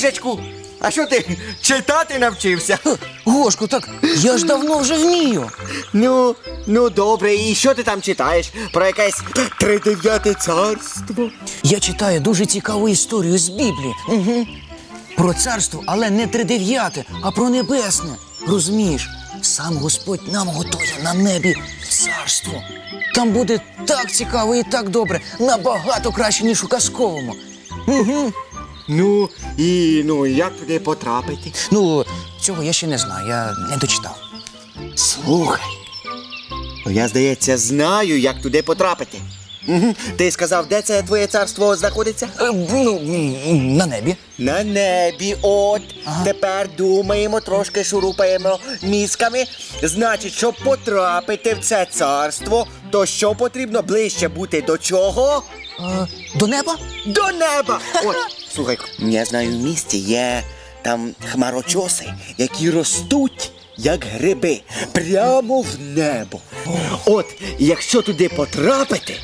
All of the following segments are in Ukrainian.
їжачку! А що ти читати навчився? Гошко, так я ж давно вже вмію. Ну, ну добре, і що ти там читаєш? Про якесь тридев'яте царство? Я читаю дуже цікаву історію з Біблії. Угу. Про царство, але не тридев'яте, а про небесне. Розумієш, сам Господь нам готує на небі царство. Там буде так цікаво і так добре, набагато краще, ніж у казковому. Угу. Ну, і ну як туди потрапити? Ну, цього я ще не знаю, я не дочитав. Слухай. Ну, я, здається, знаю, як туди потрапити. Угу. Ти сказав, де це твоє царство знаходиться? Е, ну, м, на небі. На небі, от. Тепер думаємо, трошки шурупаємо мізками. Значить, щоб потрапити в це царство, то що потрібно ближче бути до чого? Е, до неба? До неба! От, слухай, я знаю, в місті є там хмарочоси, які ростуть. Як гриби, прямо в небо. От, якщо туди потрапити,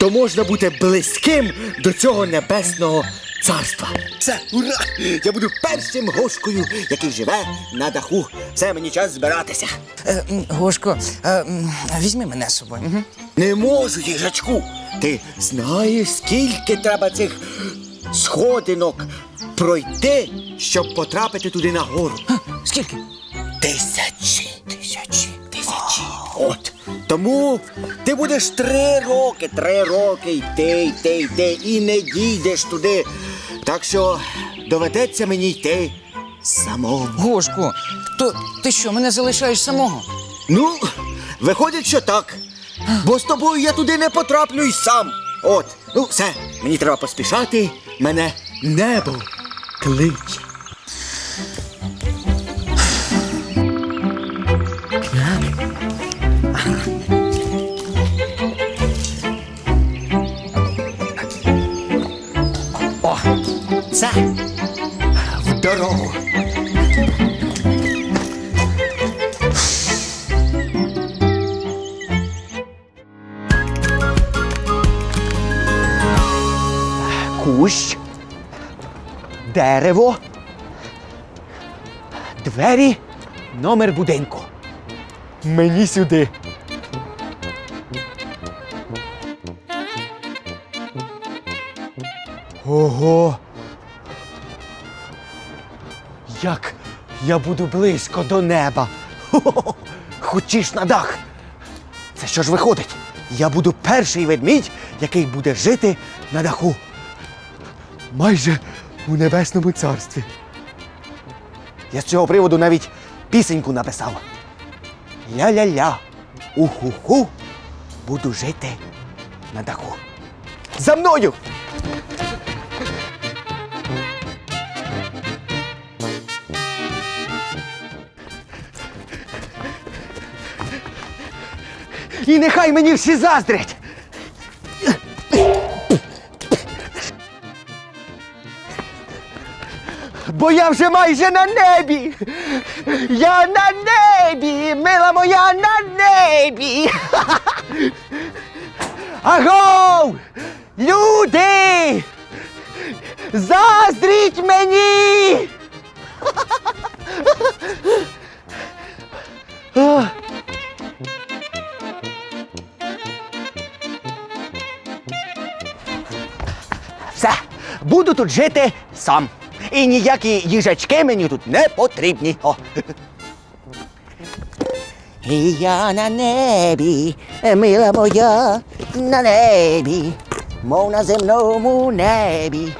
то можна бути близьким до цього небесного царства. Все, ура! Я буду першим гошкою, який живе на даху. Все, мені час збиратися. Е, м, Гошко, е, м, візьми мене з собою. Не можу, їжачку. Ти знаєш, скільки треба цих сходинок пройти, щоб потрапити туди нагору? Скільки? Тисячі. Тисячі. Тисячі. От. Тому ти будеш три роки, три роки йти, йти, йти і не дійдеш туди. Так що доведеться мені йти самому. Гошко, то ти що, мене залишаєш самого? Ну, виходить, що так. Бо з тобою я туди не потраплю й сам. От, ну все, мені треба поспішати, мене небо кличе. О, це в дорогу. Дерево, двері, номер будинку. Мені сюди. Ого. Як я буду близько до неба. Хо-хо-хо. Хочеш на дах. Це що ж виходить? Я буду перший ведмідь, який буде жити на даху майже у небесному царстві. Я з цього приводу навіть пісеньку написав. Ля-ля-ля, уху-ху, буду жити на даху. За мною! І нехай мені всі заздрять! Бо я вже майже на небі. Я на небі, мила моя на небі. Агов! Люди! Заздріть мені! Все, буду тут жити сам. І ніякі їжачки мені тут не потрібні. О. І я на небі, мила моя, на небі, мов на земному небі.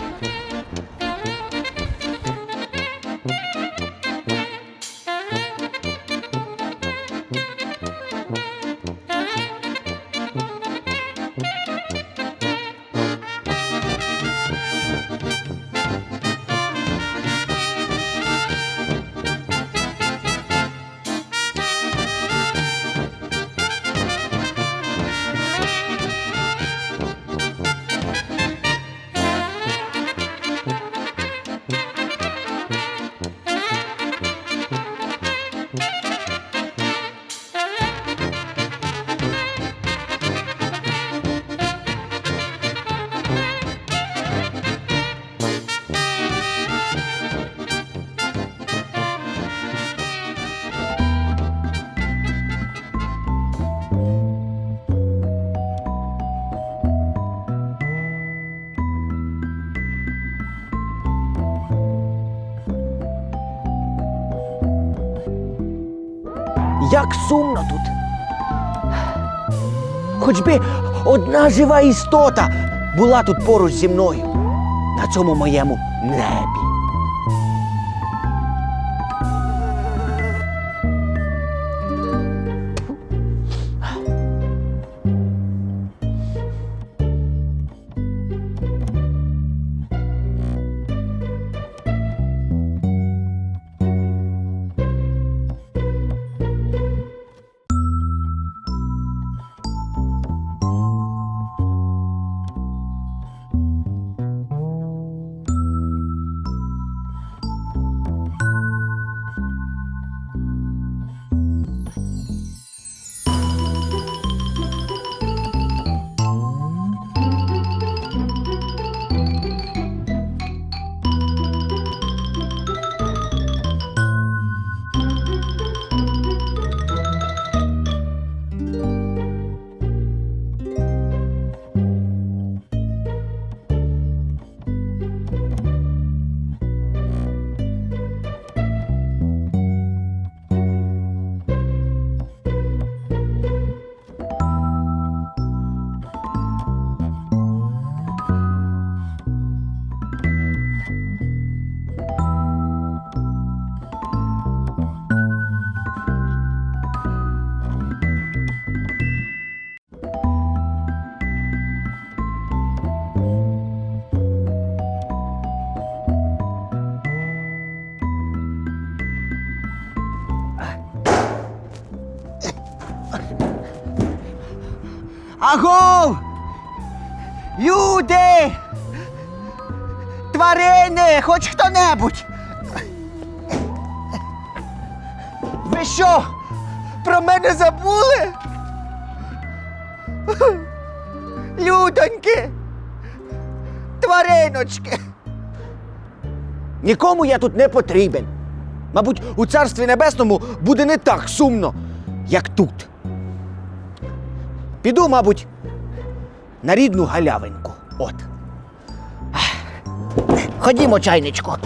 Одна жива істота була тут поруч зі мною на цьому моєму Агов! Люди! Тварини! Хоч хто-небудь! Ви що? Про мене забули? Людоньки! Твариночки! Нікому я тут не потрібен. Мабуть, у царстві небесному буде не так сумно, як тут. Піду, мабуть, на рідну галявинку. От. Ходімо, чайничку.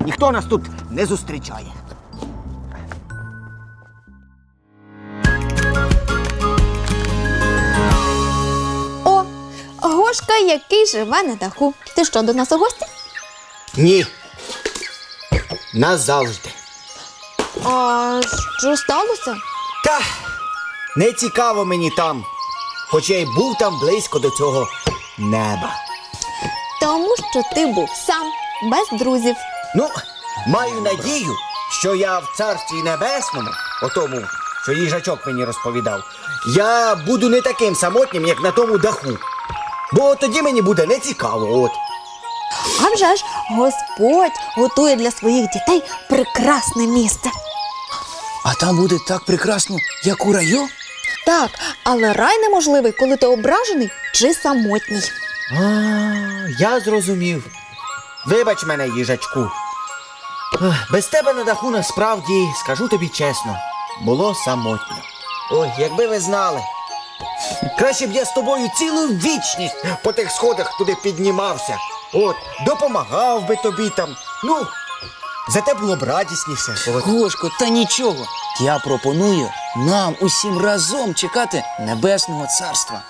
Ніхто нас тут не зустрічає. О, Гошка, який живе на даху. Ти що, до нас у гості? Ні. Назавжди. А що сталося? Та не цікаво мені там, хоч я й був там близько до цього неба. Тому що ти був сам, без друзів. Ну, маю надію, що я в царстві небесному, отому, що їжачок мені розповідав, я буду не таким самотнім, як на тому даху. Бо тоді мені буде не цікаво, от. А вже ж Господь готує для своїх дітей прекрасне місце. А там буде так прекрасно, як у раю. Так, але рай неможливий, коли ти ображений чи самотній. А, я зрозумів. Вибач мене, їжачку. Без тебе на даху насправді, скажу тобі чесно, було самотньо. Ой, якби ви знали. Краще б я з тобою цілу вічність по тих сходах туди піднімався. От, допомагав би тобі там. Ну, зате було б радісніше. Гошко, та нічого. Я пропоную нам усім разом чекати небесного царства.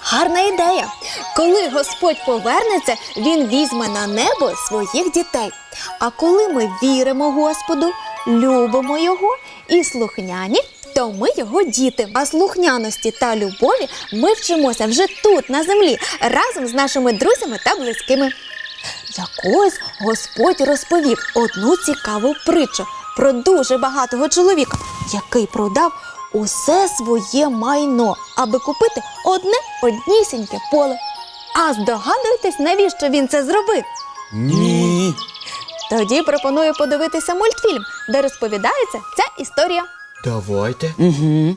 Гарна ідея. Коли Господь повернеться, він візьме на небо своїх дітей. А коли ми віримо Господу, любимо Його і слухняні, то ми його діти. А слухняності та любові ми вчимося вже тут, на землі, разом з нашими друзями та близькими. Якось Господь розповів одну цікаву притчу про дуже багатого чоловіка, який продав усе своє майно, аби купити одне однісіньке поле. А здогадуєтесь, навіщо він це зробив? Ні. Тоді пропоную подивитися мультфільм, де розповідається ця історія. Давайте. Угу.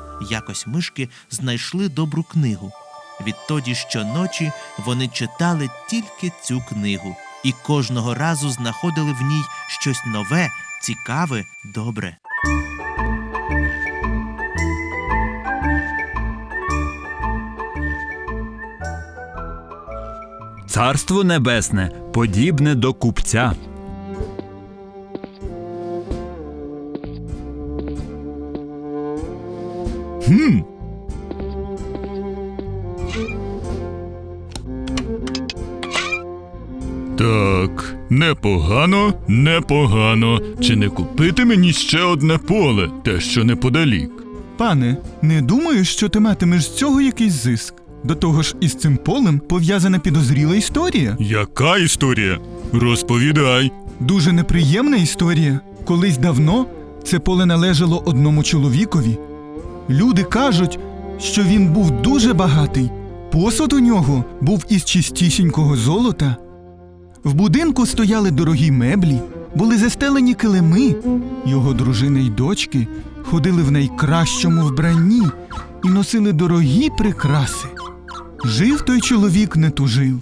Якось мишки знайшли добру книгу. Відтоді щоночі вони читали тільки цю книгу і кожного разу знаходили в ній щось нове, цікаве, добре. Царство небесне подібне до купця. Хм. Так, непогано, непогано. Чи не купити мені ще одне поле, те, що неподалік? Пане, не думаю, що ти матимеш з цього якийсь зиск. До того ж, із цим полем пов'язана підозріла історія. Яка історія? Розповідай. Дуже неприємна історія. Колись давно це поле належало одному чоловікові. Люди кажуть, що він був дуже багатий. Посуд у нього був із чистісінького золота. В будинку стояли дорогі меблі, були застелені килими. Його дружина й дочки ходили в найкращому вбранні і носили дорогі прикраси. Жив той чоловік не тужив.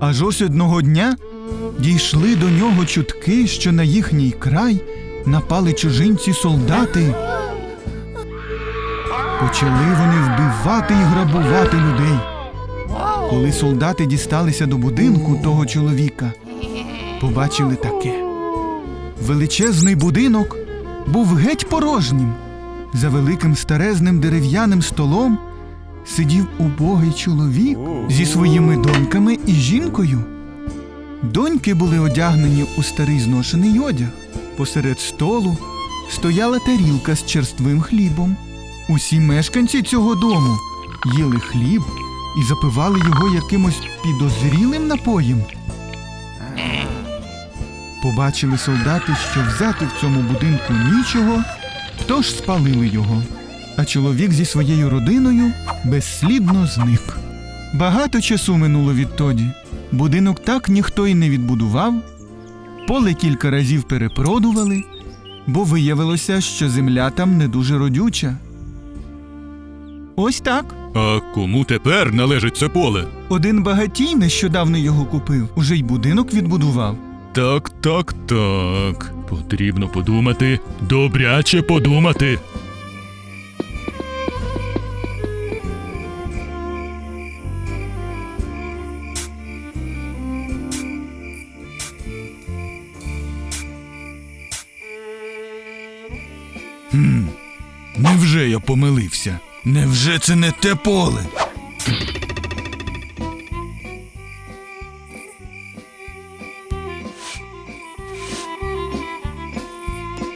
Аж ось одного дня дійшли до нього чутки, що на їхній край напали чужинці солдати. Почали вони вбивати і грабувати людей. Коли солдати дісталися до будинку того чоловіка, побачили таке. Величезний будинок був геть порожнім. За великим старезним дерев'яним столом сидів убогий чоловік зі своїми доньками і жінкою. Доньки були одягнені у старий зношений одяг. Посеред столу стояла тарілка з черствим хлібом. Усі мешканці цього дому їли хліб і запивали його якимось підозрілим напоєм. Побачили солдати, що взяти в цьому будинку нічого, тож спалили його. А чоловік зі своєю родиною безслідно зник. Багато часу минуло відтоді. Будинок так ніхто й не відбудував, поле кілька разів перепродували, бо виявилося, що земля там не дуже родюча. Ось так. А кому тепер належить це поле? Один багатій нещодавно його купив, уже й будинок відбудував. Так, так, так. Потрібно подумати, добряче подумати. Невже це не те поле?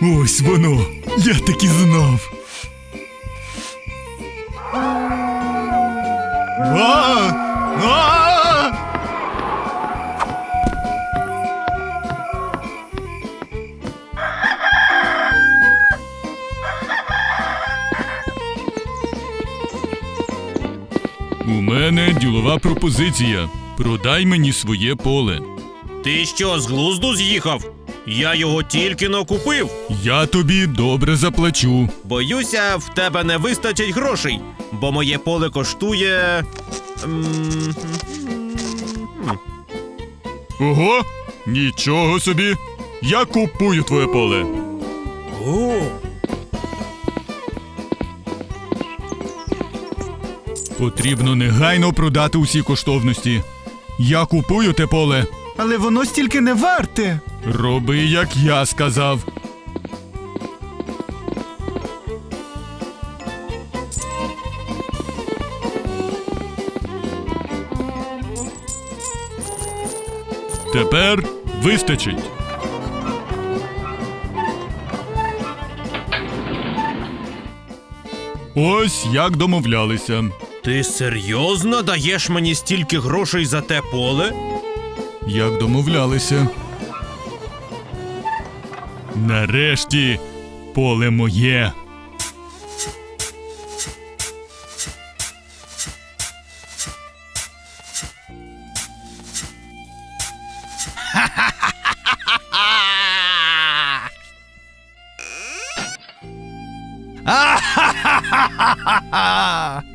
Ось воно. Я таки знав. Пропозиція. Продай мені своє поле. Ти що, з глузду з'їхав? Я його тільки но купив. Я тобі добре заплачу. Боюся, в тебе не вистачить грошей, бо моє поле коштує. м, Ого, нічого собі. Я купую твоє поле. О, Потрібно негайно продати усі коштовності. Я купую те поле. Але воно стільки не варте. Роби, як я сказав. Тепер вистачить. Ось як домовлялися. Ти серйозно даєш мені стільки грошей за те поле? Як домовлялися. Нарешті поле моє.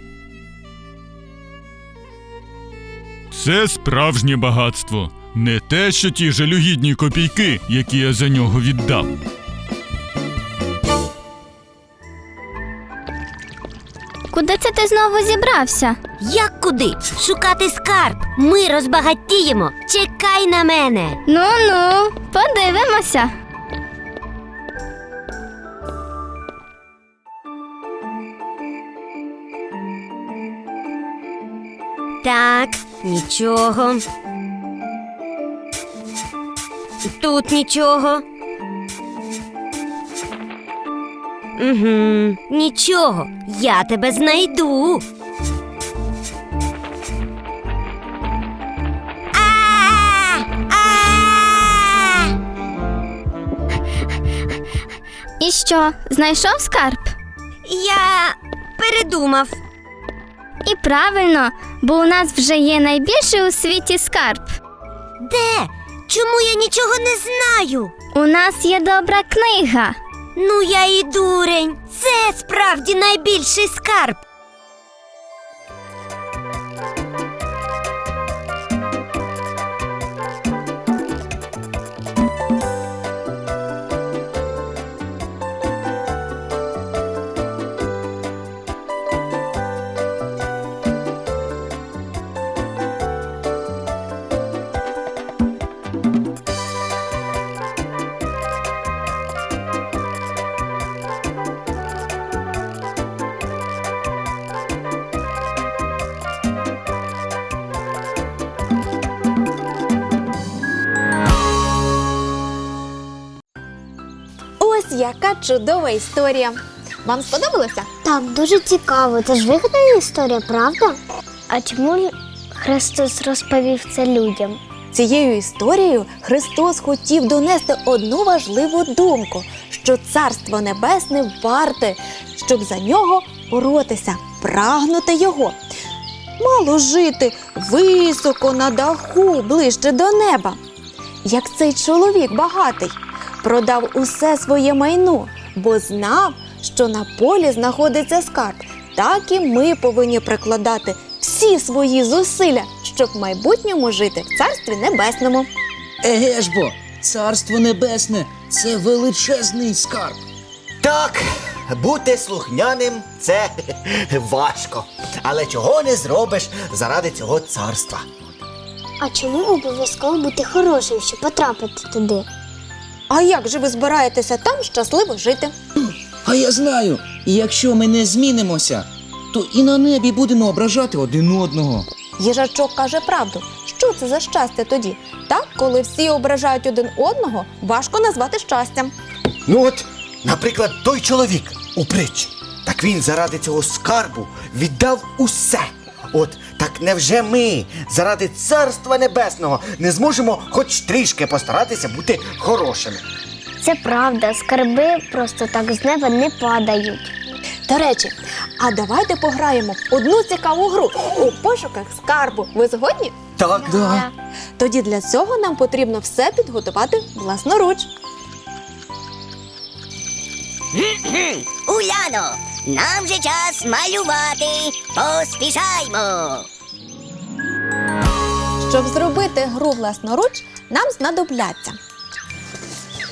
Це справжнє багатство, не те, що ті жалюгідні копійки, які я за нього віддав. Куди це ти знову зібрався? Як куди? Шукати скарб. Ми розбагатіємо. Чекай на мене. Ну ну, подивимося. Так, нічого. Тут нічого. Угу, нічого. Я тебе знайду. І що, знайшов скарб? Я передумав. І правильно, бо у нас вже є найбільший у світі скарб. Де? Чому я нічого не знаю? У нас є добра книга. Ну, я і дурень. Це справді найбільший скарб. Яка чудова історія. Вам сподобалося? Так, дуже цікаво. Це ж вигадана історія, правда? А чому Христос розповів це людям? Цією історією Христос хотів донести одну важливу думку, що Царство Небесне варте, щоб за нього боротися, прагнути його. Мало жити високо на даху, ближче до неба. Як цей чоловік багатий, продав усе своє майно, бо знав, що на полі знаходиться скарб. Так і ми повинні прикладати всі свої зусилля, щоб в майбутньому жити в царстві небесному. Еге ж бо, царство небесне це величезний скарб. Так, бути слухняним це важко. Але чого не зробиш заради цього царства? А чому обов'язково бути хорошим, щоб потрапити туди? А як же ви збираєтеся там щасливо жити? А я знаю, і якщо ми не змінимося, то і на небі будемо ображати один одного. Їжачок каже правду. Що це за щастя тоді? Так, коли всі ображають один одного, важко назвати щастям. Ну от, наприклад, той чоловік у притчі. Так він заради цього скарбу віддав усе. От так невже ми заради царства небесного не зможемо хоч трішки постаратися бути хорошими? Це правда, скарби просто так з неба не падають. До речі, а давайте пограємо в одну цікаву гру у пошуках скарбу. Ви згодні? Так, Да. Тоді для цього нам потрібно все підготувати власноруч. Уляно, нам же час малювати. Поспішаймо. Щоб зробити гру власноруч, нам знадобляться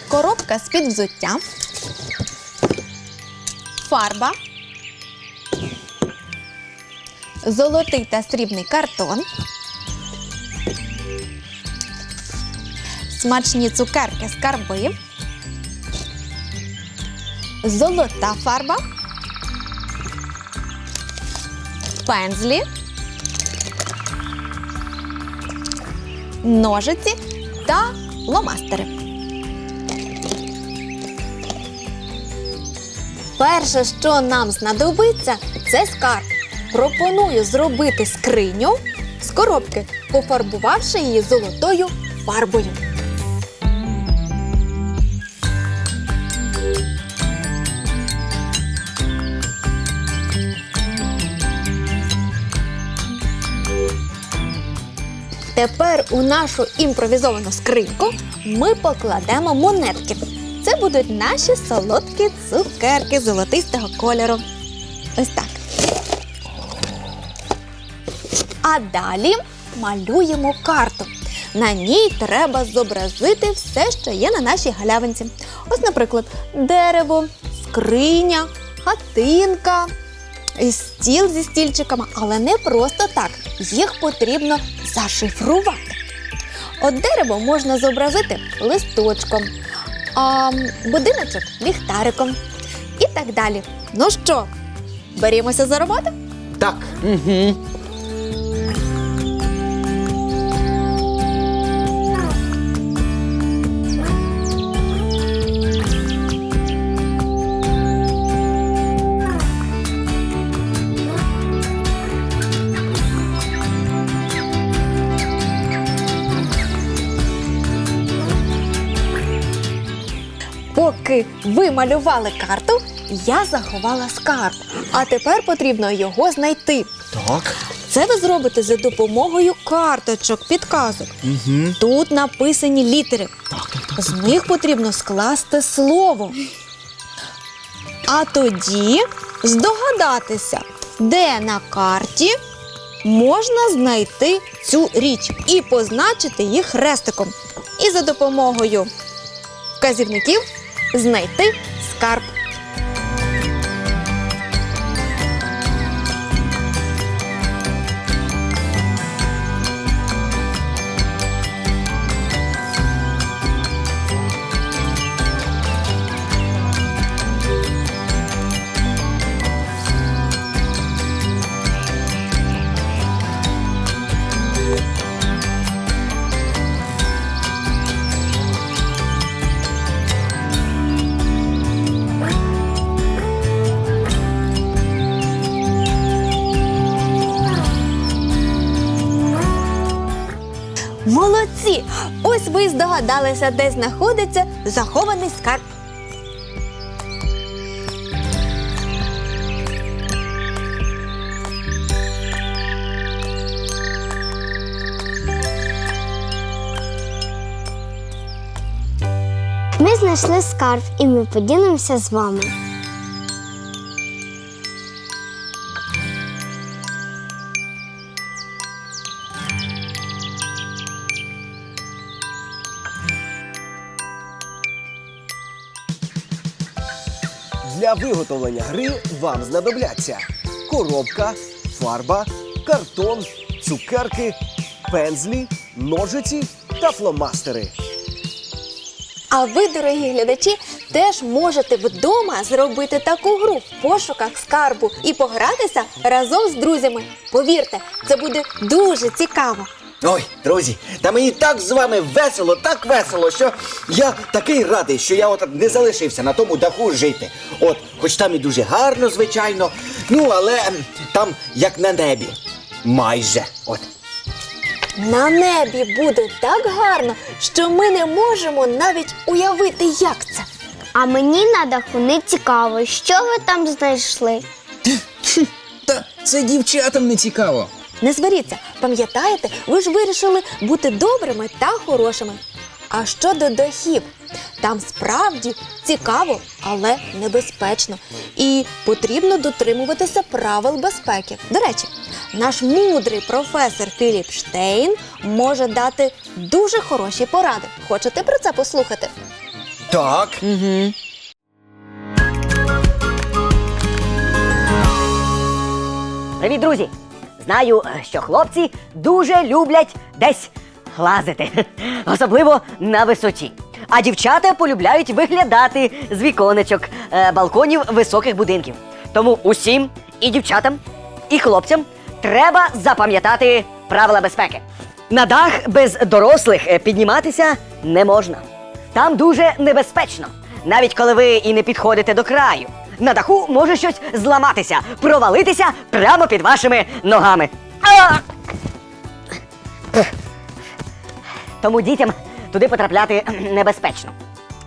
коробка з-під взуття, фарба, золотий та срібний картон, смачні цукерки скарби, золота фарба, пензлі. ножиці та ломастери. Перше, що нам знадобиться, це скарб. Пропоную зробити скриню з коробки, пофарбувавши її золотою фарбою. Тепер у нашу імпровізовану скриньку ми покладемо монетки. Це будуть наші солодкі цукерки золотистого кольору. Ось так. А далі малюємо карту. На ній треба зобразити все, що є на нашій галявинці. Ось, наприклад, дерево, скриня, хатинка, стіл зі стільчиками, але не просто так. Їх потрібно зашифрувати. От дерево можна зобразити листочком, а будиночок ліхтариком і так далі. Ну що, берімося за роботу? Так. Угу. Поки ви малювали карту, я заховала скарб. А тепер потрібно його знайти. Так. Це ви зробите за допомогою карточок, підказок. Угу. Тут написані літери. З них потрібно скласти слово. А тоді здогадатися, де на карті можна знайти цю річ і позначити їх хрестиком. І за допомогою вказівників знайти скарб. Ось ви здогадалися, де знаходиться захований скарб. Ми знайшли скарб і ми поділимося з вами. Виготовлення гри вам знадобляться коробка, фарба, картон, цукерки, пензлі, ножиці та фломастери. А ви, дорогі глядачі, теж можете вдома зробити таку гру в пошуках скарбу і погратися разом з друзями. Повірте, це буде дуже цікаво. Ой, друзі, та мені так з вами весело, так весело, що я такий радий, що я от не залишився на тому даху жити. От, хоч там і дуже гарно, звичайно, ну але ем, там як на небі. Майже. От. На небі буде так гарно, що ми не можемо навіть уявити, як це. А мені на даху не цікаво, що ви там знайшли. Та це дівчатам не цікаво. Не зваріться, пам'ятаєте, ви ж вирішили бути добрими та хорошими. А щодо дахів, там справді цікаво, але небезпечно. І потрібно дотримуватися правил безпеки. До речі, наш мудрий професор Філіп Штейн може дати дуже хороші поради. Хочете про це послухати? Так. Угу. Привіт, друзі! Знаю, що хлопці дуже люблять десь лазити, особливо на висоті. А дівчата полюбляють виглядати з віконечок е, балконів високих будинків. Тому усім і дівчатам, і хлопцям треба запам'ятати правила безпеки. На дах без дорослих е, підніматися не можна. Там дуже небезпечно, навіть коли ви і не підходите до краю. На даху може щось зламатися, провалитися прямо під вашими ногами. Тому дітям туди потрапляти небезпечно.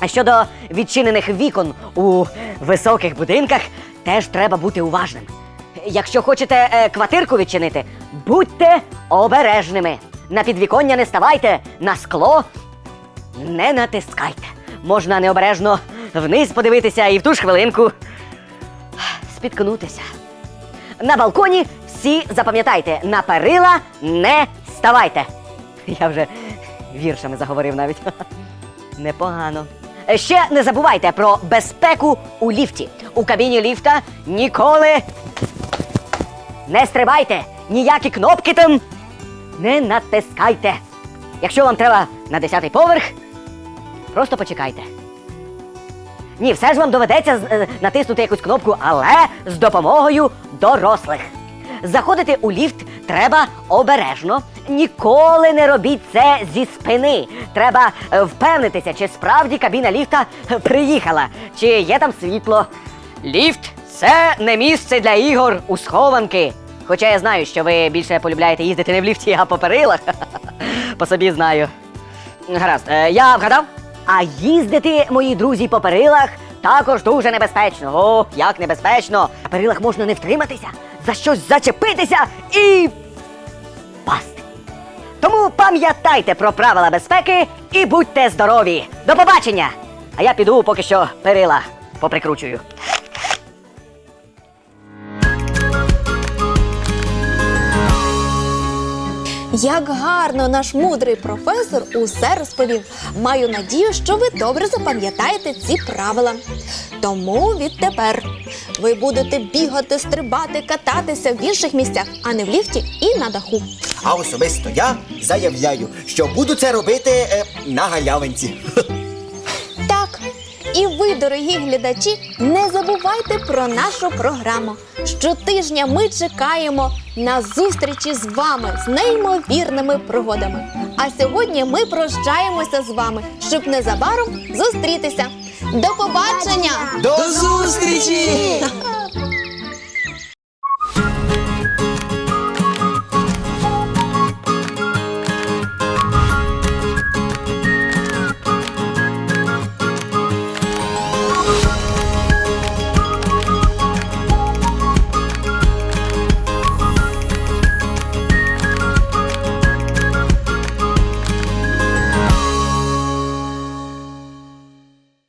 А щодо відчинених вікон у високих будинках, теж треба бути уважним. Якщо хочете е, квартирку відчинити, будьте обережними. На підвіконня не ставайте, на скло не натискайте. Можна необережно вниз подивитися і в ту ж хвилинку спіткнутися. На балконі всі запам'ятайте, на перила не ставайте. Я вже віршами заговорив навіть. Непогано. Ще не забувайте про безпеку у ліфті. У кабіні ліфта ніколи не стрибайте, ніякі кнопки там не натискайте. Якщо вам треба на 10-й поверх, просто почекайте. Ні, все ж вам доведеться е, натиснути якусь кнопку, але з допомогою дорослих. Заходити у ліфт треба обережно. Ніколи не робіть це зі спини. Треба е, впевнитися, чи справді кабіна ліфта е, приїхала, чи є там світло. Ліфт це не місце для ігор у схованки. Хоча я знаю, що ви більше полюбляєте їздити не в ліфті, а по перилах. По собі знаю. Гаразд, я вгадав. А їздити, мої друзі, по перилах також дуже небезпечно. О, як небезпечно! На перилах можна не втриматися, за щось зачепитися і пасти. Тому пам'ятайте про правила безпеки і будьте здорові. До побачення! А я піду поки що перила поприкручую. Як гарно наш мудрий професор усе розповів. Маю надію, що ви добре запам'ятаєте ці правила. Тому відтепер ви будете бігати, стрибати, кататися в інших місцях, а не в ліфті і на даху. А особисто я заявляю, що буду це робити е, на галявинці. І ви, дорогі глядачі, не забувайте про нашу програму. Щотижня ми чекаємо на зустрічі з вами з неймовірними пригодами. А сьогодні ми прощаємося з вами, щоб незабаром зустрітися. До побачення! До зустрічі!